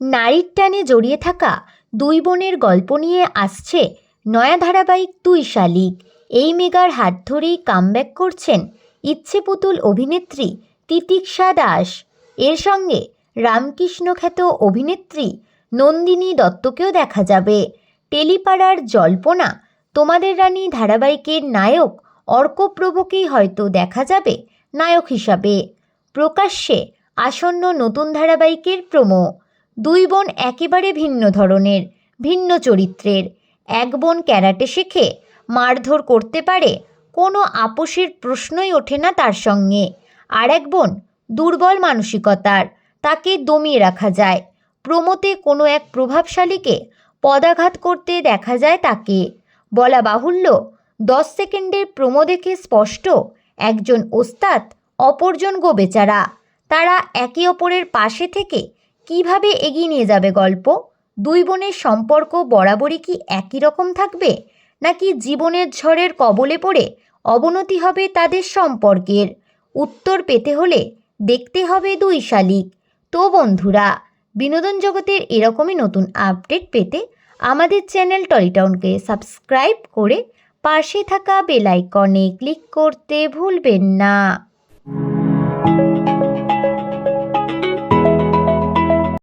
নারীর টানে জড়িয়ে থাকা দুই বোনের গল্প নিয়ে আসছে নয়া ধারাবাহিক তুই শালিক। এই মেগার হাত ধরেই কামব্যাক করছেন ইচ্ছে পুতুল অভিনেত্রী তিতিক্ষা দাস। এর সঙ্গে রামকৃষ্ণ খ্যাত অভিনেত্রী নন্দিনী দত্তকেও দেখা যাবে। টেলিপাড়ার জল্পনা, তোমাদের রানী ধারাবাহিকের নায়ক অর্কপ্রভকেই হয়তো দেখা যাবে নায়ক হিসাবে। প্রকাশ্যে আসন্ন নতুন ধারাবাহিকের প্রোমো। দুই বোন একেবারে ভিন্ন ধরনের, ভিন্ন চরিত্রের। এক বোন ক্যারাটে শেখে, মারধর করতে পারে, কোনো আপোষের প্রশ্নই ওঠে না তার সঙ্গে। আর এক বোন দুর্বল মানসিকতার, তাকে দমিয়ে রাখা যায়, প্রমোতে কোনো এক প্রভাবশালীকে পদাঘাত করতে দেখা যায় তাকে। বলা বাহুল্য, দশ সেকেন্ডের প্রমো দেখে স্পষ্ট, একজন ওস্তাদ অপরজন গো বেচারা তারা একে অপরের পাশে থেকে কীভাবে এগিয়ে নিয়ে যাবে গল্প? দুই বোনের সম্পর্ক বরাবরই কি একই রকম থাকবে? নাকি জীবনের ঝড়ের কবলে পড়ে অবনতি হবে তাদের সম্পর্কের? উত্তর পেতে হলে দেখতে হবে দুই শালিক। তো বন্ধুরা, বিনোদন জগতের এরকমই নতুন আপডেট পেতে আমাদের চ্যানেল টলিটাউনকে সাবস্ক্রাইব করে পাশে থাকা বেল আইকনে ক্লিক করতে ভুলবেন না।